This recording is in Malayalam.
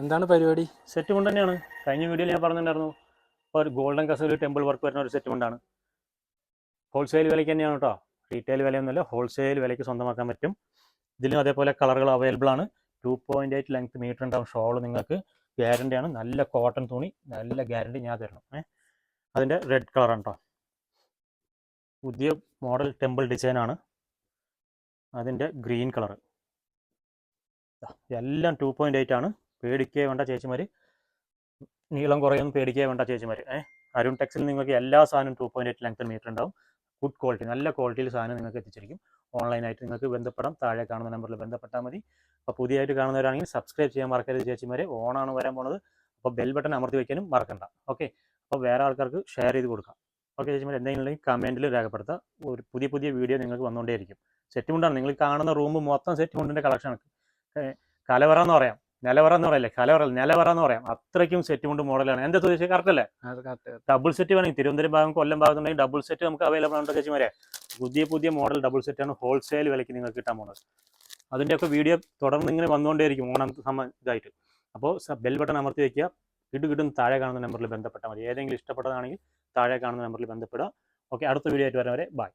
എന്താണ് പരിപാടി? സെറ്റ് കൊണ്ട് തന്നെയാണ്. കഴിഞ്ഞ വീഡിയോയിൽ ഞാൻ പറഞ്ഞിട്ടുണ്ടായിരുന്നു ഒരു ഗോൾഡൻ കസവിൽ ടെമ്പിൾ വർക്ക് വരുന്ന ഒരു സെറ്റ് കൊണ്ടാണ് ഹോൾസെയിൽ വിലയ്ക്ക് തന്നെയാണ് കേട്ടോ റീറ്റെയിൽ വിലയൊന്നുമില്ല ഹോൾസെയിൽ വിലയ്ക്ക് സ്വന്തമാക്കാൻ പറ്റും. ഇതിലും അതേപോലെ കളറുകൾ അവൈലബിൾ ആണ്. Two point eight length metre ഉണ്ടാവും ഷോൾ നിങ്ങൾക്ക്. ഗ്യാരണ്ടി ആണ്. നല്ല കോട്ടൺ തുണി നല്ല ഗ്യാരണ്ടി ഞാൻ തരണം ഏ. അതിന്റെ റെഡ് കളറാണ് കേട്ടോ പുതിയ മോഡൽ ടെമ്പിൾ ഡിസൈനാണ് അതിന്റെ ഗ്രീൻ കളർ എല്ലാം ടു പോയിന്റ് എയ്റ്റ് ആണ്. പേടിക്കേ വേണ്ട ചേച്ചിമാർ നീളം കുറയൊന്നും പേടിക്കേ വേണ്ട ചേച്ചിമാർ ഏഹ്? അരുൺ ടെക്സിൽ നിങ്ങൾക്ക് എല്ലാ സാധനവും two point eight length metre ഉണ്ടാവും. ഗുഡ് ക്വാളിറ്റി നല്ല ക്വാളിറ്റിയിൽ സാധനം നിങ്ങൾക്ക് എത്തിച്ചിരിക്കും. ഓൺലൈനായിട്ട് നിങ്ങൾക്ക് ബന്ധപ്പെടാം. താഴെ കാണുന്ന നമ്പറിൽ ബന്ധപ്പെട്ടാൽ മതി. അപ്പോൾ പുതിയതായിട്ട് കാണുന്നവരാണെങ്കിൽ സബ്സ്ക്രൈബ് ചെയ്യാൻ മറക്കരുത് ചേച്ചിമാരെ. ഓണാണ് വരാൻ പോണത്. അപ്പോൾ ബെൽ ബട്ടൺ അമർത്തി വയ്ക്കാനും മറക്കണ്ട. ഓക്കെ അപ്പോൾ വേറെ ആൾക്കാർക്ക് ഷെയർ ചെയ്ത് കൊടുക്കാം. ഓക്കെ ചേച്ചിമാർ എന്തെങ്കിലും ഉണ്ടെങ്കിൽ കമന്റിൽ രേഖപ്പെടുത്തുക. ഒരു പുതിയ പുതിയ വീഡിയോ നിങ്ങൾക്ക് വന്നുകൊണ്ടേയിരിക്കും. സെറ്റ് മുണ്ടാണ് നിങ്ങൾ കാണുന്ന റൂം മൊത്തം സെറ്റ് മുണ്ടിന്റെ കളക്ഷനാണ് കലവറ എന്ന് പറയാം. നിലവറ എന്ന് പറയല്ലേ? കലവറ നിലവറ എന്ന് പറയാം. അത്രയ്ക്കും സെറ്റ് കൊണ്ട് മോഡലാണ് എന്താ ഉദ്ദേശിച്ചത് കറക്റ്റ് അല്ലേ? ഡബിൾ സെറ്റ് വേണമെങ്കിൽ തിരുവനന്തപുരം ഭാഗം കൊല്ലം ഭാഗത്തുണ്ടെങ്കിൽ ഡബിൾ സെറ്റ് നമുക്ക് അവൈലബിൾ ആണ് ചേച്ചിമാരെ പുതിയ പുതിയ മോഡൽ ഡബിൾ സെറ്റാണ് ഹോൾസെയിൽ വിലയ്ക്ക് നിങ്ങൾക്ക് കിട്ടാൻ പോകുന്നത്. അതിന്റെയൊക്കെ വീഡിയോ തുടർന്ന് ഇങ്ങനെ വന്നുകൊണ്ടേയിരിക്കും ഓണം സമ ഇതായിട്ട്. അപ്പോൾ ബെൽ ബട്ടൺ അമർത്തി വയ്ക്കുക കിട്ടു കിട്ടും താഴെ കാണുന്ന നമ്പറിൽ ബന്ധപ്പെട്ടാൽ മതി. ഏതെങ്കിലും ഇഷ്ടപ്പെട്ടതാണെങ്കിൽ താഴെ കാണുന്ന നമ്പറിൽ ബന്ധപ്പെടുക. ഓക്കെ അടുത്ത വീഡിയോ ആയിട്ട് വരാൻ വരെ. ബൈ